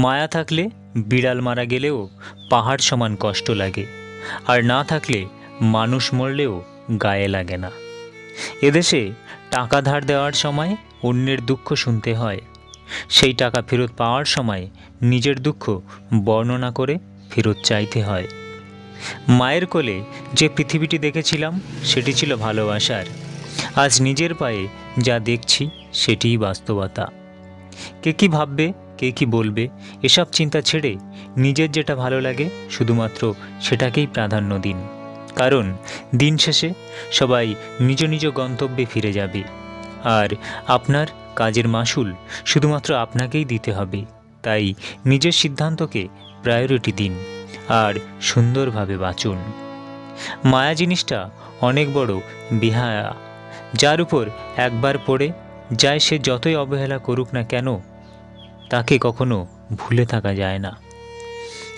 মায়া থাকলে বিড়াল মারা গেলেও পাহাড় সমান কষ্ট লাগে, আর না থাকলে মানুষ মরলেও গায়ে লাগে না। এদেশে টাকা ধার দেওয়ার সময় অন্যের দুঃখ শুনতে হয়, সেই টাকা ফেরত পাওয়ার সময় নিজের দুঃখ বর্ণনা করে ফেরত চাইতে হয়। মায়ের কোলে যে পৃথিবীটি দেখেছিলাম, সেটি ছিল ভালোবাসার। আজ নিজের পায়ে যা দেখছি, সেটিই বাস্তবতা। কে কী ভাববে কে কী বলবে, এসব চিন্তা ছেড়ে নিজের যেটা ভালো লাগে শুধুমাত্র সেটাকেই প্রাধান্য দিন। কারণ দিন শেষে সবাই নিজ নিজ গন্তব্যে ফিরে যাবে। আর আপনার কাজের মাসুল শুধুমাত্র আপনাকেই দিতে হবে। তাই নিজের সিদ্ধান্তকে প্রায়োরিটি দিন আর সুন্দরভাবে বাঁচুন। মায়া জিনিসটা অনেক বড় বিহায়া। যার উপর একবার পড়ে, যায় সে যতই অবহেলা করুক না কেন তাকে কখনো ভুলে থাকা যায় না।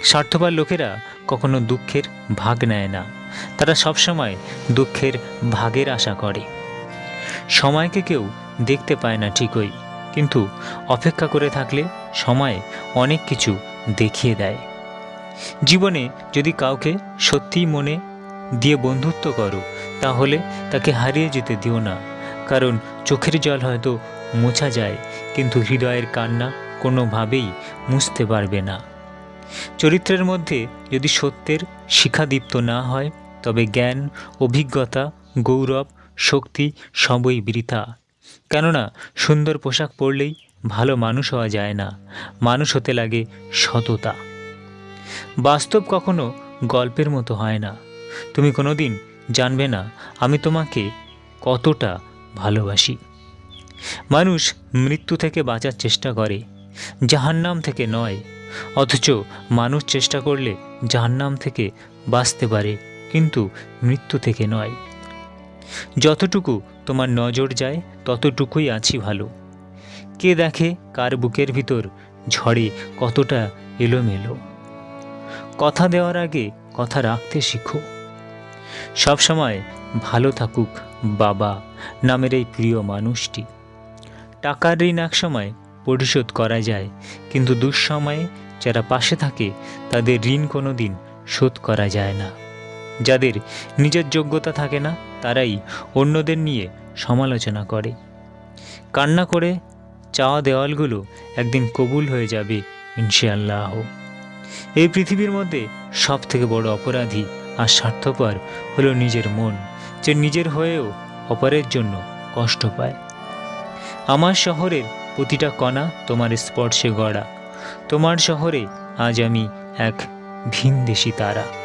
স্বার্থপর লোকেরা কখনো দুঃখের ভাগ নেয় না। তারা সবসময় দুঃখের ভাগের আশা করে। সময়কে কেউ দেখতে পায় না ঠিকই, কিন্তু অপেক্ষা করে থাকলে সময় অনেক কিছু দেখিয়ে দেয়। জীবনে যদি কাউকে সত্যিই মনে দিয়ে বন্ধুত্ব করো, তাহলে তাকে হারিয়ে যেতে দিও না। কারণ চোখের জল হয়তো মোছা যায়, কিন্তু হৃদয়ের কান্না কোনোভাবেই মুছতে পারবে না। চরিত্রের মধ্যে যদি সত্যের শিখাদীপ্ত না হয়, তবে জ্ঞান, অভিজ্ঞতা, গৌরব, শক্তি সবই বৃথা। কেননা, সুন্দর পোশাক পরলেই ভালো মানুষ হওয়া যায় না, মানুষ হতে লাগে সততা। বাস্তব কখনো গল্পের মতো হয় না। তুমি কোনোদিন জানবে না আমি তোমাকে কতটা ভালোবাসি। মানুষ মৃত্যু থেকে বাঁচার চেষ্টা করে জাহান্নাম থেকে নয়, অথচ মানুষ চেষ্টা করলে জাহান্নাম থেকে বাঁচতে পারে, কিন্তু মৃত্যু থেকে নয়। যতটুকু তোমার নজর যায়, ততটুকুই আছি ভালো। কে দেখে কার বুকের ভিতর ঝড়ে কতটা এলোমেলো? কথা দেওয়ার আগে কথা রাখতে শিখো। সবসময় ভালো থাকুক বাবা নামের এই প্রিয় মানুষটি। টাকার ঋণ এক সময় পরিশোধ করা যায়। কিন্তু দুঃসময়ে যারা পাশে থাকে, তাদের ঋণ কোনো দিন শোধ করা যায় না। যাদের নিজের যোগ্যতা থাকে না, তারাই অন্যদের নিয়ে সমালোচনা করে। কান্না করে চাওয়া দেওয়ালগুলো একদিন কবুল হয়ে যাবে, ইনশাআল্লাহ। এই পৃথিবীর মধ্যে সব থেকে বড় অপরাধী আর স্বার্থপর হলো নিজের মন, যে নিজের হয়েও অপরের জন্য কষ্ট পায়। আমার শহরের প্রতিটা কণা তোমার স্পর্শে গড়া। তোমার শহরে আজ আমি এক ভিনদেশি তারা।